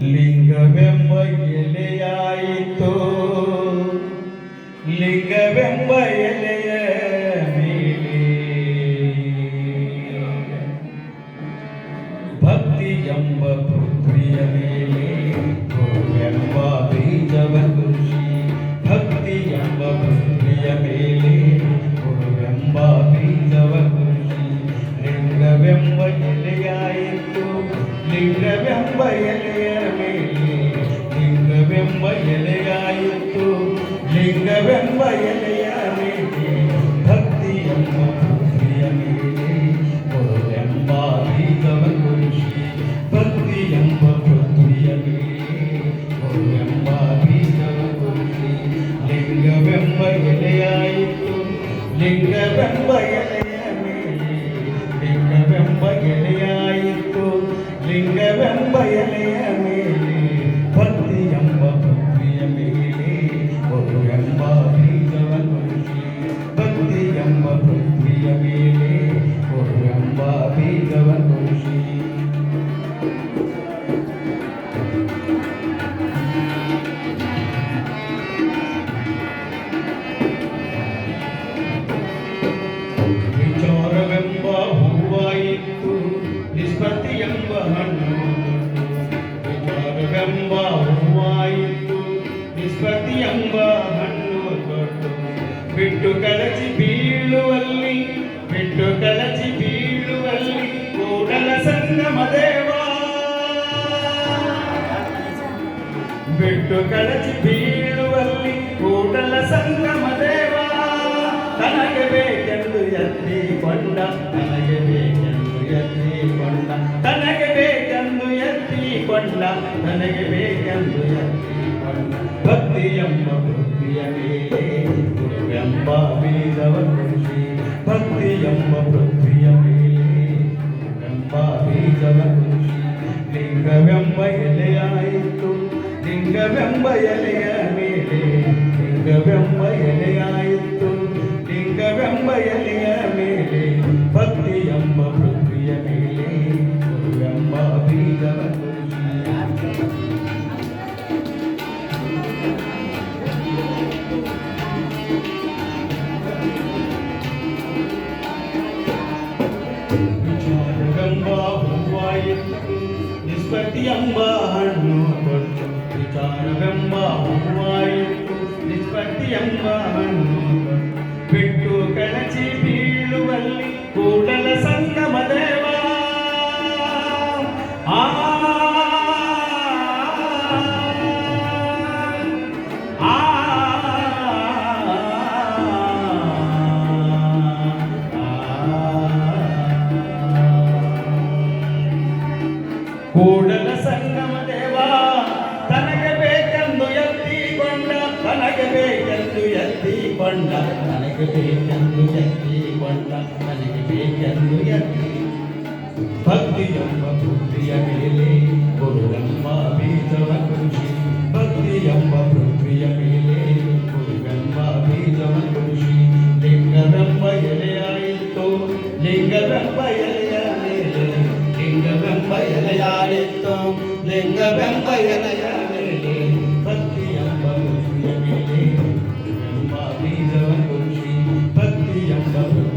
ಲಿಂಗವೆಂಬ ಎಲೆಯಾಯಿತು. ಲಿಂಗವೆಂಬ ಎಲೆಯ ಮೇಲೆ ಭಕ್ತಿ ಎಂಬ ಪೃಥ್ವಿಯ ಮೇಲೆ ಎಂಬ ಬೀಜವ ಕೃಷಿ ಭಕ್ತಿ ಎಂಬ ಪೃಥ್ವಿಯ ಮೇಲೆ ಗುರುವೆಂಬ ಬೀಜವ ಕೃಷಿ ಲಿಂಗವೆಂಬ ಎಲೆಯಾಯಿತು, ಲಿಂಗವೆಂಬ ಎಲೆಯ எங்க வெண்பயலே ಎಂಬ ಹಣ್ಣು ವಿಚಾರವೆಂಬ ಹೂವಾಯಿತು ನಿಸ್ಪತ್ತಿ ಎಂಬ ಹಣ್ಣು ದೊಡ್ಡ ಬಿಟ್ಟು ಕಳಚಿ ಬೀಳುವಲ್ಲಿ ಬಿಟ್ಟು ಕಳಚಿ ಬೀಳುವಲ್ಲಿ ಕೂಡಲ ಸಂಗಮ ದೇವಾ ಬಿಟ್ಟು ಕಳಚಿ ಬೀಳುವಲ್ಲಿ ಕೂಡಲ ಸಂಗಮ ದೇವ ತನಗೆ ಬೇಕೆಂದು ಎತ್ತಿಕೊಂಡ ನನಗೆ ಬೇಕೆಂದು ಎತ್ತಿಕೊಂಡ ನನಗೆ ಬೇಕೆಂದು ಎತ್ತಿಕೊಂಡ ಭಕ್ತಿ ಎಂಬ ಬುದ್ಧಿಯ ಮೇಲೆ ಗುರುವೆಂಬ ಬೀಜವ ಕೃಷಿ ಭಕ್ತಿ ಎಂಬ ಪೃಥ್ವಿಯ ಮೇಲೆ ಗುರುವೆಂಬ ಬೀಜವ ಕೃಷಿ ಲಿಂಗವೆಂಬ ಎಲೆಯಾಯಿತು ಲಿಂಗವೆಂಬ ಎಲೆಯ ಮೇಲೆ ಲಿಂಗವೆಂಬ ನಿಸ್ಪತ್ತಿ ಎಂಬ ಹಣ್ಣು ಕೊಟ್ಟು ವಿಚಾರವೆಂಬ ಹೂವಾಯಿತು ನಿಸ್ಪತ್ತಿ ಎಂಬ ಹಣ್ಣು ಎತ್ತಿಕೊಂಡ ನನಗೆ ಬೇಕೆಂದು ಎತ್ತಿಕೊಂಡ ನನಗೆ ಬೇಕೆಂದು ಎತ್ತಿ ಭಕ್ತಿ ಎಂಬ ಪೃಥ್ವಿಯ ಮೇಲೆ ಗುರುವೆಂಬ ಬೀಜವ ಕೃಷಿ ಭಕ್ತಿ ಎಂಬ ಪೃಥ್ವಿಯ ಮೇಲೆ ಗುರುವೆಂಬ ಬೀಜವ ಕೃಷಿ ಲಿಂಗವೆಂಬ ಎಲೆಯಾಯಿತು ಲಿಂಗವೆಂಬ ಎಲೆಯ ಮೇಲೆ ಲಿಂಗವೆಂಬ ಎಲೆಯಾಯಿತು ಲಿಂಗವೆಂಬ ಎಲೆಯ Thank you.